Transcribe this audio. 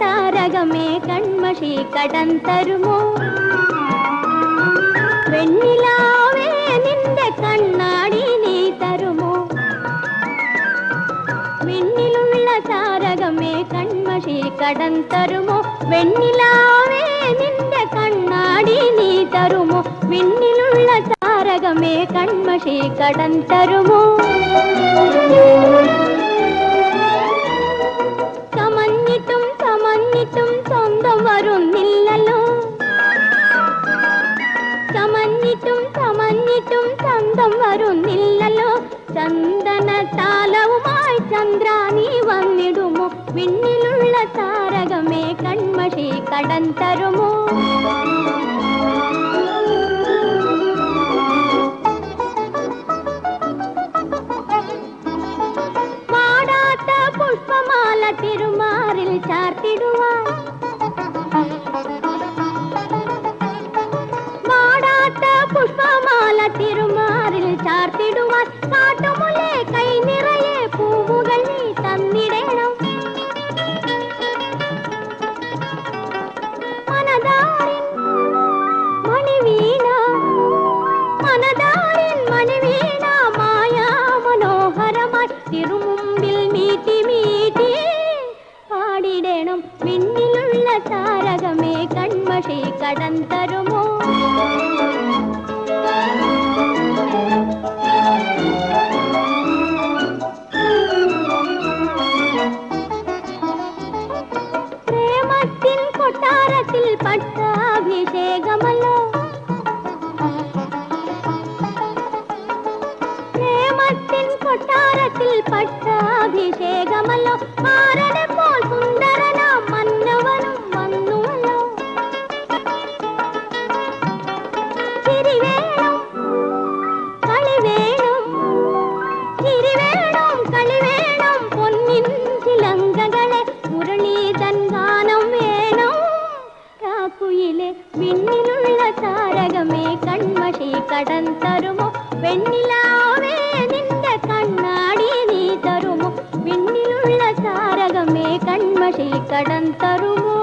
താരകമേ കൺമഷി കടം തരുമോ? വെണ്ണിലാവേ നിന്റെ കണ്ണാടി നീ തരുമോ? വെണ്ണിലുള്ള താരകമേ കൺമഷി കടം തരുമോ? വെണ്ണിലാവേ നിന്റെ കണ്ണാടി നീ തരുമോ? വെണ്ണിലുള്ള താരകമേ കൺമഷി കടം തരുമോ? ചന്തം വരുന്നില്ലല്ലോ ചന്ദന താലവുമായി ചന്ദ്ര നീ വന്നിടുമോ വിണ്ണിലുള്ള താരകമേ കൺമഷി കടം തരുമോ പാടാത്ത പുഷ്പമാല തിരുമാറിൽ ചാർത്തിടുവാൻ തിരുമാറിൽ ചാർത്തിടുവാൻ കാട്ടുമുല്ലേ കൈ നിറയെ പൂവുകൾ നീ തന്നിടണം. മനതാരിൻ മണിവീണ മനതാരിൻ മണിവീണ മായാ മനോഹരമായി തിരുമുമ്പിൽ മീട്ടി മീട്ടി പാടിടേണം. വിണ്ണിലുള്ള താരകമേ കൺമഷി കടം തരുമോ കൊട്ടാരത്തിൽ പട്ടാഭിഷേകമല്ലോ. പ്രേമത്തിൻ കൊട്ടാരത്തിൽ പട്ട படம் தருமோ? வெண்ணிலாவே நின்ற கண்ணாடி நீ தருமோ? விண்ணிலுள்ள தாரகமே கண்மஷை கடன் தருமோ?